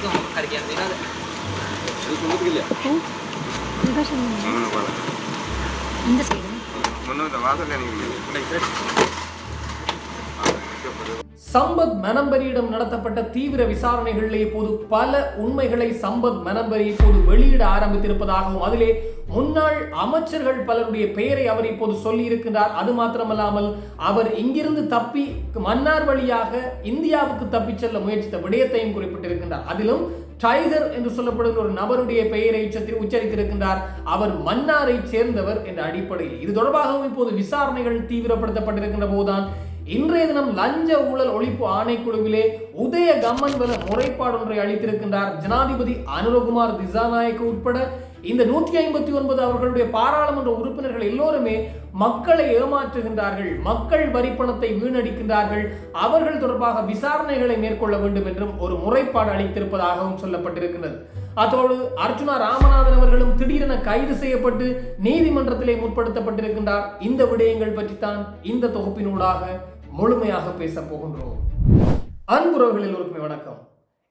ഇതും കളിക്കാൻ ഇതിനകത്ത് ഇത് കുടുംബത്തിലില്ല இந்த சைடு മുന്നൂറ് വാസല്ലേ എനിക്ക് சம்பத் மனம்பரியிடம் நடத்தப்பட்ட தீவிர விசாரணைகளிலே இப்போது பல உண்மைகளை சம்பத் மனம்பரி இப்போது வெளியிட ஆரம்பித்திருப்பதாகவும் அதிலே முன்னாள் அமைச்சர்கள் பலருடைய பெயரை அவர் இப்போது சொல்லி இருக்கின்றார் அது மாத்திரமல்லாமல் அவர் இங்கிருந்து தப்பி மன்னார் வழியாக இந்தியாவுக்கு தப்பிச் செல்ல முயற்சித்த விடயத்தையும் குறிப்பிட்டிருக்கின்றார். அதிலும் டைகர் என்று சொல்லப்படுகிற ஒரு நபருடைய பெயரை உச்சரித்திருக்கின்றார். அவர் மன்னாரை சேர்ந்தவர் என்ற அடிப்படையில். இது தொடர்பாகவும் இப்போது விசாரணைகள் தீவிரப்படுத்தப்பட்டிருக்கின்ற போதுதான் இன்றைய தினம் லஞ்ச ஊழல் ஒழிப்பு ஆணைக்குழுவிலே உதய கம்மன்வல முறைப்பாடு ஒன்றை அளித்திருக்கின்றார் ஜனாதிபதி அனுரகுமார் திசாநாயக்க உட்பட இந்த நூற்றி ஐம்பத்தி ஒன்பது அவர்களுடைய பாராளுமன்ற உறுப்பினர்கள் எல்லோருமே மக்களை ஏமாற்றுகின்றார்கள். மக்கள் வரிப்பணத்தை வீணடிக்கின்றார்கள். அவர்கள் தொடர்பாக விசாரணைகளை மேற்கொள்ள வேண்டும் என்றும் ஒரு முறைப்பாடு அளித்திருப்பதாகவும் சொல்லப்பட்டிருக்கின்றது. அதோடு அர்ஜுனா ராமநாதன் அவர்களும் திடீரென கைது செய்யப்பட்டு நீதிமன்றத்திலே முற்படுத்தப்பட்டிருக்கின்றார். இந்த விடயங்கள் பற்றித்தான் இந்த தொகுப்பினூடாக முழுமையாக பேச போகின்றோம். அன்புறவர்கள் எல்லோருக்குமே வணக்கம்.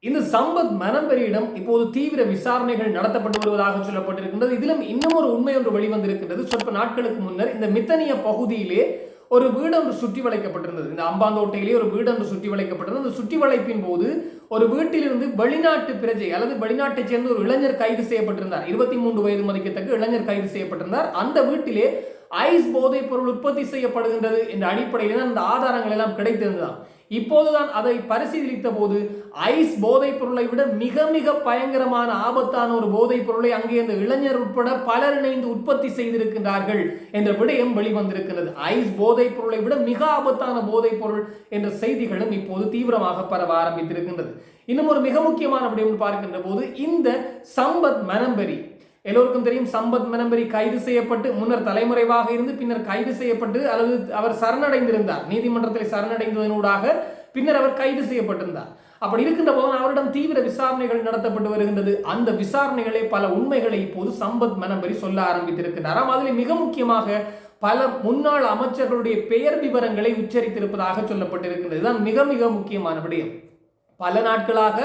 இந்த சம்பத் மனம்பெரியிடம் இப்போது தீவிர விசாரணைகள் நடத்தப்பட்டு வருவதாக சொல்லப்பட்டிருக்கின்றது. இதிலும் இன்னும் ஒரு உண்மை ஒன்று வெளிவந்திருக்கின்றது. சொற்ப நாட்களுக்கு முன்னர் இந்த மித்தனிய பகுதியிலே ஒரு வீடொன்று சுற்றி வளைக்கப்பட்டிருந்தது. இந்த அம்பாந்தோட்டையிலே ஒரு வீடொன்று சுற்றி வளைக்கப்பட்டிருந்தது. அந்த சுற்றி வளைப்பின் போது ஒரு வீட்டிலிருந்து வெளிநாட்டு பிரஜை அல்லது வெளிநாட்டைச் சேர்ந்த ஒரு இளைஞர் கைது செய்யப்பட்டிருந்தார். இருபத்தி மூன்று வயது மதிக்கத்தக்க இளைஞர் கைது செய்யப்பட்டிருந்தார். அந்த வீட்டிலே ஐஸ் போதைப் பொருள் உற்பத்தி செய்யப்படுகின்றது என்ற அடிப்படையில் தான் அந்த ஆதாரங்கள் எல்லாம் கிடைத்திருந்ததாம். இப்போதுதான் அதை பரிசீலித்த போது ஐஸ் போதைப் பொருளை விட மிக மிக பயங்கரமான ஆபத்தான ஒரு போதைப் பொருளை அங்கே அந்த இளைஞர் உட்பட பலர் இணைந்து உற்பத்தி செய்திருக்கின்றார்கள் என்ற விடயம் வெளிவந்திருக்கிறது ஐஸ் போதைப் பொருளை விட மிக ஆபத்தான போதைப் பொருள் என்ற செய்திகளும் இப்போது தீவிரமாக பரவ ஆரம்பித்திருக்கின்றது. இன்னும் ஒரு மிக முக்கியமான விடயம் பார்க்கின்ற போது இந்த சம்பத் மனம்பெரி எல்லோருக்கும் தெரியும் சம்பத் மனம்பரி கைது செய்யப்பட்டு முன்னர் தலைமுறைவாக இருந்து பின்னர் கைது செய்யப்பட்டு அல்லது அவர் சரணடைந்திருந்தார். நீதிமன்றத்தில் சரணடைந்ததனூடாக பின்னர் அவர் கைது செய்யப்பட்டிருந்தார். அப்படி இருக்கின்ற போது அவரிடம் தீவிர விசாரணைகள் நடத்தப்பட்டு வருகின்றது. அந்த விசாரணைகளே பல உண்மைகளை இப்போது சம்பத் மனம்பரி சொல்ல ஆரம்பித்திருக்கின்றாராம் அதில் மிக முக்கியமாக பல முன்னாள் அமைச்சர்களுடைய பெயர் விவரங்களை உச்சரித்திருப்பதாக சொல்லப்பட்டிருக்கின்றது. இதுதான் மிக மிக முக்கியமான விடயம். பல நாட்களாக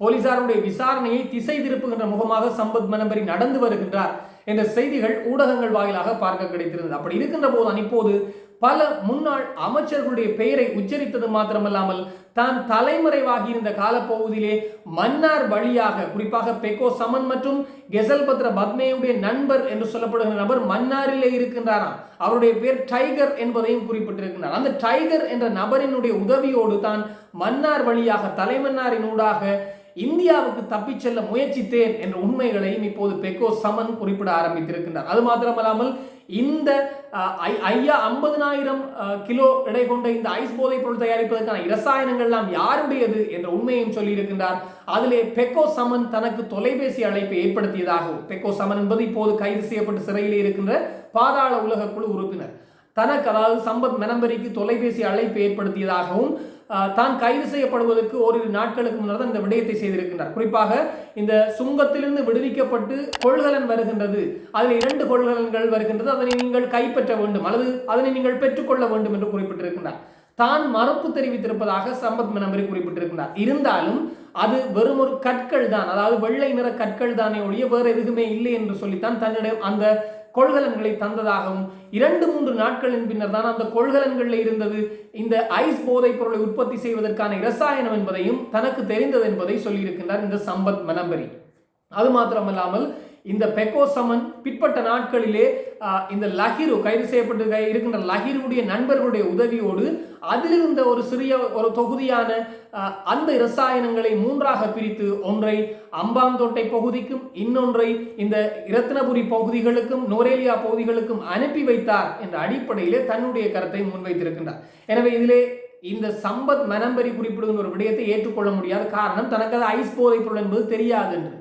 போலீசாருடைய விசாரணையை திசை திருப்புகின்ற முகமாக சம்பத் மனம்பரி நடந்து வருகின்றார் என்ற செய்திகள் ஊடகங்கள் வாயிலாக பார்க்க கிடைத்திருந்தது. அப்படி இருக்கின்ற போதுதான் இப்போது பல முன்னாள் அமைச்சர்களுடைய பெயரை உச்சரித்தது மாத்திரமல்லாமல் தான் தலைமறைவாகி இருந்த காலப்பகுதியிலே மன்னார் வழியாக குறிப்பாக பெக்கோ சமன் மற்றும் கெசல்பத்ர பத்மேயுடைய நண்பர் என்று சொல்லப்படுகிற நபர் மன்னாரிலே இருக்கின்றாராம். அவருடைய பேர் டைகர் என்பதையும் குறிப்பிட்டிருக்கிறார் அந்த டைகர் என்ற நபரினுடைய உதவியோடு தான் மன்னார் வழியாக தலைமன்னாரின் ஊடாக இந்தியாவுக்கு தப்பிச் செல்ல முயற்சித்தேன் என்ற உண்மைகளையும் இப்போது பெக்கோ சமன் குறிப்பிட ஆரம்பித்திருக்கின்றார். அது மாத்திரமல்லாமல் இந்த ஐயா ஐம்பதனாயிரம் கிலோ எடை கொண்ட இந்த ஐஸ் போதைப் பொருள் தயாரிப்பதற்கான இரசாயனங்கள்லாம் யாருடையது என்ற உண்மையையும் சொல்லியிருக்கின்றார். அதிலே பெக்கோ சமன் தனக்கு தொலைபேசி அழைப்பை ஏற்படுத்தியதாகவும் பெக்கோ சமன் என்பது இப்போது கைது செய்யப்பட்டு சிறையிலே இருக்கின்ற பாதாள உலக குழு உறுப்பினர். தனக்கு அதாவது சம்பத் மெனம்பரிக்கு தொலைபேசி அழைப்பு ஏற்படுத்தியதாகவும் ஆஹ், தான் கைது செய்யப்படுவதற்கு ஓரிரு நாட்களுக்கு முன்னர் தான் இந்த விடயத்தை செய்திருக்கின்றார். குறிப்பாக இந்த சுங்கத்திலிருந்து விடுவிக்கப்பட்டு கொள்கலன் வருகின்றது. அதில் இரண்டு கொள்கலன்கள் வருகின்றது. அதனை நீங்கள் கைப்பற்ற வேண்டும். அல்லது அதனை நீங்கள் பெற்றுக்கொள்ள வேண்டும் என்று குறிப்பிட்டிருக்கின்றார். தான் மறுப்பு தெரிவித்திருப்பதாக சம்பத் மெனம்பரி குறிப்பிட்டிருக்கின்றார். இருந்தாலும் அது வெறும் ஒரு கற்கள் தான் அதாவது வெள்ளை நிற கற்கள் தானே ஒழிய வேறு எதுவுமே இல்லை என்று சொல்லித்தான் தன்னிடம் அந்த கொள்கலன்களை தந்ததாகவும் இரண்டு மூன்று நாட்களின் பின்னர் தான் அந்த கொள்கலன்களில் இருந்தது. இந்த ஐஸ் போதைப் பொருளை உற்பத்தி செய்வதற்கான இரசாயனம் என்பதையும் தனக்கு தெரிந்தது என்பதை சொல்லியிருக்கின்றார் இந்த சம்பத் மனம்பரி. அது மாத்திரமல்லாமல் இந்த பெக்கோ சமன் பிற்பட்ட நாட்களிலே இந்த லஹிரு கைது செய்யப்பட்டு இருக்கின்ற லஹிருடைய நண்பர்களுடைய உதவியோடு அதிலிருந்த ஒரு சிறிய ஒரு தொகுதியான அந்த இரசாயனங்களை மூன்றாக பிரித்து ஒன்றை அம்பாந்தோட்டை பகுதிக்கும் இன்னொன்றை இந்த இரத்தினபுரி பகுதிகளுக்கும் நோரேலியா பகுதிகளுக்கும் அனுப்பி வைத்தார் என்ற அடிப்படையிலே தன்னுடைய கருத்தை முன்வைத்திருக்கின்றார். எனவே இதிலே இந்த சம்பத் மனம்பரி குறிப்பிடுகின்ற ஒரு விடயத்தை ஏற்றுக்கொள்ள முடியாத காரணம் தனக்கு அது ஐஸ் போதைப் பொருள் என்பது தெரியாது என்று.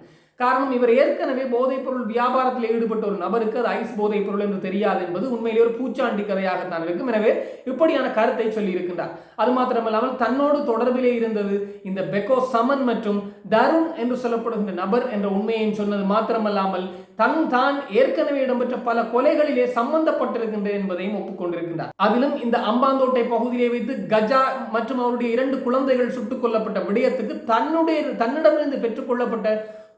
காரணம் இவர் ஏற்கனவே போதைப்பொருள் வியாபாரத்தில் ஈடுபட்ட ஒரு நபருக்கு அது ஐஸ் போதைப்பொருள் என்று தெரியாது என்பது உண்மையிலே ஒரு பூச்சாண்டி கதையாகத்தான் இருக்கும். எனவே இப்படியான கருத்தை சொல்லி இருக்கின்றார். அது மாத்திரமல்லாமல் தன்னோடு தொடர்பிலே இருந்தது இந்த பெக்கோ சமன் மற்றும் தருண் என்று சொல்லப்படுகின்ற நபர் என்ற உண்மையையும் சொன்னது மாத்திரமல்லாமல் தன் தான் ஏற்கனவே இடம்பெற்ற பல கொலைகளிலே சம்பந்தப்பட்டிருக்கின்றேன் என்பதையும் ஒப்புக்கொண்டிருக்கின்றார். அதிலும் இந்த அம்பாந்தோட்டை பகுதியிலே வைத்து கஜா மற்றும் அவருடைய இரண்டு குழந்தைகள் சுட்டுக் கொல்லப்பட்ட விடயத்துக்கு தன்னுடைய தன்னிடமிருந்து பெற்றுக்கொள்ளப்பட்ட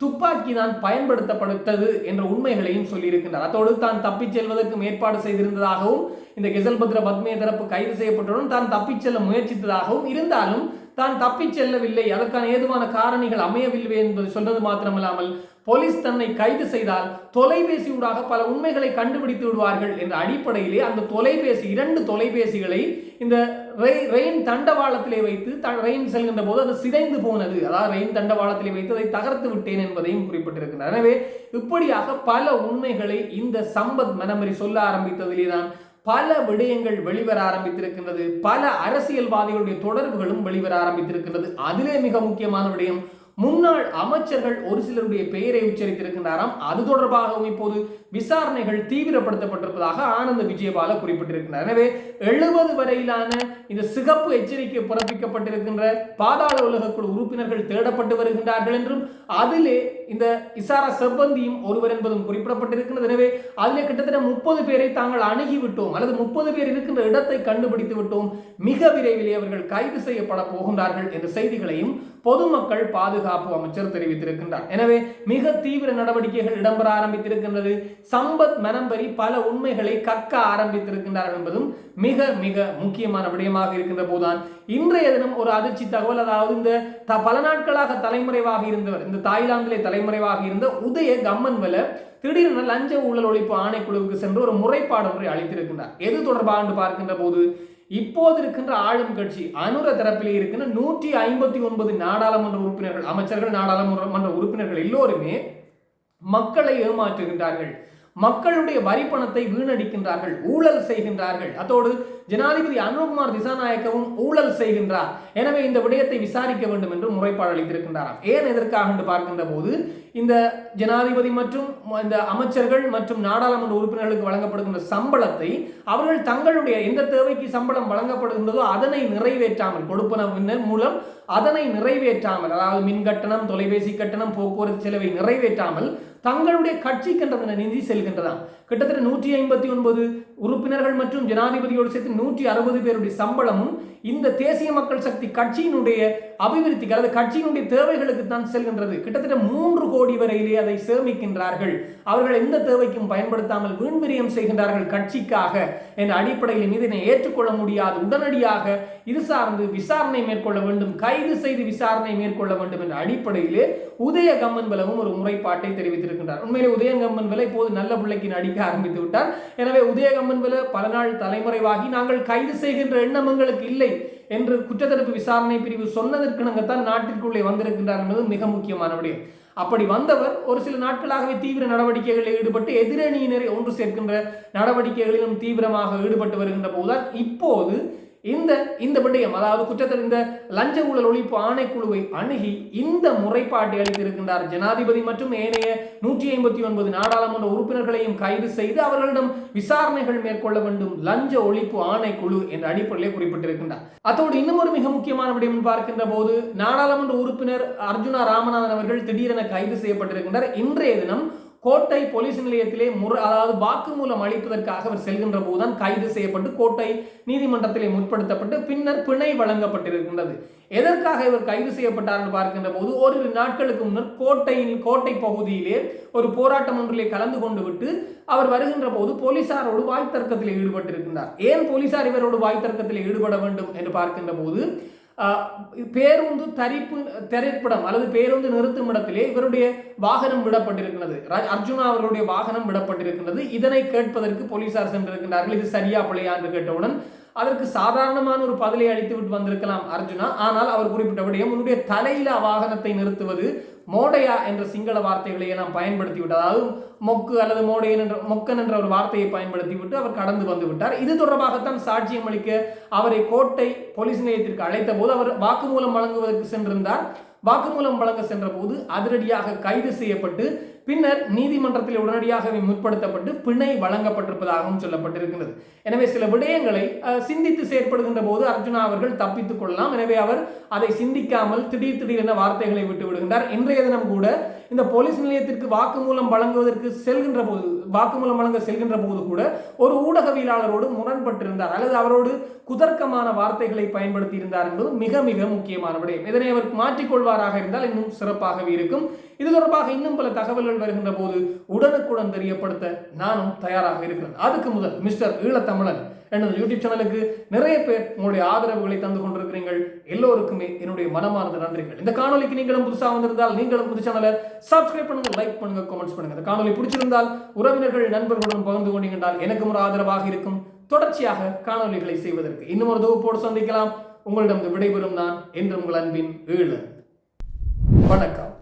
துப்பாக்கி தான் பயன்படுத்தப்பட்டது என்ற உண்மைகளையும் சொல்லியிருக்கின்றார். அதோடு தான் தப்பிச் செல்வதற்கு ஏற்பாடு செய்திருந்ததாகவும் இந்த கெசல்பத்ர பத்மே தரப்பு கைது செய்யப்பட்டதும் தான் தப்பிச் செல்ல முயற்சித்ததாகவும் இருந்தாலும் தான் தப்பிச் செல்லவில்லை. அதற்கான ஏதுவான காரணிகள் அமையவில்லை என்பது சொல்வது மாத்திரமல்லாமல் போலீஸ் தன்னை கைது செய்தால் தொலைபேசி ஊடாக பல உண்மைகளை கண்டுபிடித்து விடுவார்கள் என்ற அடிப்படையிலே அந்த தொலைபேசி இரண்டு தொலைபேசிகளை இந்த ரெயின் தண்டவாளத்திலே வைத்து த- ரெயின் செல்கின்ற போது அது சிதைந்து போனது. அதாவது ரெயின் தண்டவாளத்திலே வைத்து அதை தகர்த்து விட்டேன் என்பதையும் குறிப்பிட்டிருக்கிறார். எனவே இப்படியாக பல உண்மைகளை இந்த சம்பத் மனமரி சொல்ல ஆரம்பித்ததிலே தான் பல விடயங்கள் வெளிவர ஆரம்பித்திருக்கின்றது. பல அரசியல்வாதிகளுடைய தொடர்புகளும் வெளிவர ஆரம்பித்திருக்கின்றது. அதிலே மிக முக்கியமான விடயம் முன்னாள் அமைச்சர்கள் ஒரு சிலருடைய பெயரை உச்சரித்திருக்கின்றாராம். அது தொடர்பாகவும் இப்போது விசாரணைகள் தீவிரப்படுத்தப்பட்டிருப்பதாக ஆனந்த விஜயபால குறிப்பிட்டிருக்கிறார். எனவே எழுபது வரையிலான இந்த சிகப்பு எச்சரிக்கை பிறப்பிக்கப்பட்டிருக்கின்ற பாதாள உலக குழு உறுப்பினர்கள் தேடப்பட்டு வருகின்றார்கள் என்றும் அதிலே இந்த இசாரா செவ்வந்தியும் ஒருவர் என்பதும் குறிப்பிடப்பட்டிருக்கிறது எனவே அதிலே கிட்டத்தட்ட முப்பது பேரை தாங்கள் அணுகிவிட்டோம் அல்லது முப்பது பேர் இருக்கின்ற இடத்தை கண்டுபிடித்து விட்டோம். மிக விரைவிலே அவர்கள் கைது செய்யப்பட போகின்றார்கள் என்ற செய்திகளையும் பொதுமக்கள் பாதுகாப்பு அமைச்சர் தெரிவித்திருக்கின்றார். எனவே மிக தீவிர நடவடிக்கைகள் இடம்பெற ஆரம்பித்திருக்கின்றது. சம்பத் மனம்பரி பல உண்மைகளை கக்க ஆரம்பித்திருக்கின்றார்கள் என்பதும் மிக மிக முக்கியமான விடயமாக இருக்கின்ற போதுதான். இன்றைய தினம் ஒரு அதிர்ச்சி தகவல் அதாவது இந்த த- பல நாட்களாக தலைமுறைவாக இருந்தவர் இந்த தாய்லாந்திலே தலைமுறைவாக இருந்த உதய கம்மன்வல திடீரென லஞ்ச ஊழல் ஒழிப்பு ஆணைக்குழுவுக்கு சென்று ஒரு முறைப்பாடு ஒன்றை அளித்திருக்கின்றார். எது தொடர்பாக என்று பார்க்கின்ற போது இப்போது இருக்கின்ற ஆளும் கட்சி அனுர தரப்பிலே இருக்கின்ற நூற்றி ஐம்பத்தி ஒன்பது நாடாளுமன்ற உறுப்பினர்கள் அமைச்சர்கள் நாடாளுமன்ற உறுப்பினர்கள் எல்லோருமே மக்களை ஏமாற்றுகின்றார்கள். மக்களுடைய வரி பணத்தை வீணடிக்கின்றார்கள் ஊழல் செய்கின்றார்கள். அதோடு ஜனாதிபதி அனுகுமார் திசாநாயக்கவும் ஊழல் செய்கின்றார். எனவே இந்த விடயத்தை விசாரிக்க வேண்டும் என்று முறைப்பாடு அளித்திருக்கின்றாராம். ஏன் எதற்காக என்று பார்க்கின்ற போது இந்த ஜனாதிபதி மற்றும் இந்த அமைச்சர்கள் மற்றும் நாடாளுமன்ற உறுப்பினர்களுக்கு வழங்கப்படுகின்ற சம்பளத்தை அவர்கள் தங்களுடைய எந்த தேவைக்கு சம்பளம் வழங்கப்படுகின்றதோ அதனை நிறைவேற்றாமல் கொடுப்பன மூலம் அதனை நிறைவேற்றாமல் அதாவது மின் கட்டணம் தொலைபேசி கட்டணம் போக்குவரத்து செலவை நிறைவேற்றாமல் தங்களுடைய கட்சிக்கென்ற நிதி செல்கின்றதாம். கிட்டத்தட்ட நூற்றி ஐம்பத்தி ஒன்பது உறுப்பினர்கள் மற்றும் ஜனாதிபதியோடு சேர்த்து நூற்றி அறுபது பேருடைய சம்பளமும் இந்த தேசிய மக்கள் சக்தி கட்சியினுடைய அபிவிருத்திக்கு அல்லது கட்சியினுடைய தேவைகளுக்கு தான் செல்கின்றது. கிட்டத்தட்ட மூன்று கோடி வரையிலே அதை சேமிக்கின்றார்கள். அவர்கள் எந்த தேவைக்கும் பயன்படுத்தாமல் வீண்விரியம் செய்கின்றார்கள் கட்சிக்காக. என்ற அடிப்படையில் இதனை ஏற்றுக்கொள்ள முடியாது. உடனடியாக இது சார்ந்து விசாரணை மேற்கொள்ள வேண்டும். கைது செய்து விசாரணை மேற்கொள்ள வேண்டும் என்ற அடிப்படையிலே உதய கம்மன்பலவும் ஒரு முறைப்பாட்டை தெரிவித்திருக்கின்றார். உண்மையிலே உதயகம்மன் விலை இப்போது நல்ல பிள்ளைக்கு நடிக்க ஆரம்பித்து விட்டார். எனவே உதயகம்மன் விலை பல நாள் தலைமுறைவாகி நாங்கள் கைது செய்கின்ற எண்ணம் எங்களுக்கு இல்லை என்று குற்றத்தடுப்பு விசாரணை பிரிவு சொன்னதற்கிணங்கத்தான் நாட்டிற்குள்ளே வந்திருக்கின்றார் என்பது மிக முக்கியமான விடயம். அப்படி வந்தவர் ஒரு சில நாட்களாகவே தீவிர நடவடிக்கைகளில் ஈடுபட்டு எதிரணியினரை ஒன்று சேர்க்கின்ற நடவடிக்கைகளிலும் தீவிரமாக ஈடுபட்டு வருகின்ற போதுதான் இப்போது இந்த இந்த விடயம் அதாவது குற்றத்தில் இந்த லஞ்ச ஊழல் ஒழிப்பு ஆணைக்குழுவை அணுகி இந்த முறைப்பாட்டை அளித்திருக்கின்றார் ஜனாதிபதி மற்றும் ஏனைய நூற்றி ஐம்பத்தி ஒன்பது நாடாளுமன்ற உறுப்பினர்களையும் கைது செய்து அவர்களிடம் விசாரணைகள் மேற்கொள்ள வேண்டும் லஞ்ச ஒழிப்பு ஆணைக்குழு என்ற அடிப்படையிலே குறிப்பிட்டிருக்கின்றார். அதோடு இன்னும் ஒரு மிக முக்கியமான விடயம் பார்க்கின்ற போது நாடாளுமன்ற உறுப்பினர் அர்ஜுனா ராமநாதன் அவர்கள் திடீரென கைது செய்யப்பட்டிருக்கின்றார். இன்றைய தினம் கோட்டை போலீஸ் நிலையத்திலே முறை அதாவது வாக்குமூலம் அளிப்பதற்காக அவர் செல்கின்ற போதுதான் கைது செய்யப்பட்டு கோட்டை நீதிமன்றத்திலே முற்படுத்தப்பட்டு பின்னர் பிணை வழங்கப்பட்டிருக்கின்றது. எதற்காக இவர் கைது செய்யப்பட்டார் என்று பார்க்கின்ற போது ஓரிரு நாட்களுக்கு முன்னர் கோட்டையில் கோட்டை பகுதியிலே ஒரு போராட்டம் ஒன்றிலே கலந்து கொண்டு விட்டு அவர் வருகின்ற போது போலீசாரோடு வாய் தர்க்கத்தில் ஈடுபட்டிருக்கின்றார். ஏன் போலீசார் இவரோடு வாய் தர்க்கத்தில் ஈடுபட வேண்டும் என்று பார்க்கின்ற போது பேருந்து தரிப்பு திரைப்படம் அல்லது பேருந்து நிறுத்தும் இடத்திலே இவருடைய வாகனம் விடப்பட்டிருக்கிறது. அர்ஜுனா அவர்களுடைய வாகனம் விடப்பட்டிருக்கிறது. இதனை கேட்பதற்கு போலீசார் சென்றிருக்கிறார்கள் இது சரியா பிள்ளையா என்று கேட்டவுடன் அதற்கு சாதாரணமான ஒரு பதிலை அளித்து விட்டு வந்திருக்கலாம் அர்ஜுனா. ஆனால் அவர் குறிப்பிட்ட உன்னுடைய தலையில வாகனத்தை நிறுத்துவது மோடையா என்ற சிங்கள வார்த்தைகளை நாம் பயன்படுத்தி விட்டு அதாவது மொக்கு அல்லது மோடையன் என்ற மொக்கன் என்ற ஒரு வார்த்தையை பயன்படுத்தி விட்டு அவர் கடந்து வந்து விட்டார். இது தொடர்பாகத்தான் சாட்சியம் அளிக்க அவரை கோட்டை போலீஸ் நிலையத்திற்கு அழைத்த போது அவர் வாக்குமூலம் வழங்குவதற்கு சென்றிருந்தார். வாக்குமூலம் வழங்க சென்ற போது அதிரடியாக கைது செய்யப்பட்டு பின்னர் நீதிமன்றத்தில் உடனடியாகவே முற்படுத்தப்பட்டு பிணை வழங்கப்பட்டிருப்பதாகவும் சொல்லப்பட்டிருக்கிறது எனவே சில விடயங்களை சிந்தித்து செயற்படுகின்ற போது அர்ஜுனா அவர்கள் தப்பித்துக் கொள்ளலாம். எனவே அவர் அதை சிந்திக்காமல் திடீர் திடீரென வார்த்தைகளை விட்டு விடுகின்றார் இன்றைய தினம் கூட இந்த போலீஸ் நிலையத்திற்கு வாக்குமூலம் வழங்குவதற்கு செல்கின்ற போது வாக்குமூலம் வழங்க செல்கின்ற போது கூட ஒரு ஊடகவியலாளரோடு முரண்பட்டிருந்தார். அல்லது அவரோடு குதர்க்கமான வார்த்தைகளை பயன்படுத்தி இருந்தார் என்பது மிக மிக முக்கியமான விடயம். இதனை அவர் மாற்றிக்கொள்வாராக இருந்தால் இன்னும் சிறப்பாகவே இருக்கும். இது தொடர்பாக இன்னும் பல தகவல்கள் வருகின்ற போது உடனுக்குடன் தெரியப்படுத்த நானும் தயாராக இருக்கிறேன். அதுக்கு முதல் மிஸ்டர் ஈழத்தமிழன் எனது யூடியூப் சேனலுக்கு நிறைய பேர் உங்களுடைய ஆதரவுகளை தந்து கொண்டிருக்கிறீர்கள். எல்லோருக்குமே என்னுடைய மனமார்ந்த நன்றிகள். இந்த காணொலிக்கு நீங்களும் புதுசாக வந்திருந்தால் நீங்களும் புது சேனலை சப்ஸ்கிரைப் பண்ணுங்க லைக் பண்ணுங்க கமெண்ட்ஸ் பண்ணுங்க. இந்த காணொலி பிடிச்சிருந்தால் உறவினர் உறவினர்கள் நண்பர்களுடன் பகிர்ந்து கொண்டீங்கன்றால் எனக்கும் ஒரு ஆதரவாக இருக்கும். தொடர்ச்சியாக காணொலிகளை செய்வதற்கு இன்னும் ஒரு தொகுப்போடு சந்திக்கலாம். உங்களிடம் விடைபெறும் நான் என்று உங்கள் அன்பின் ஈழன் வணக்கம்.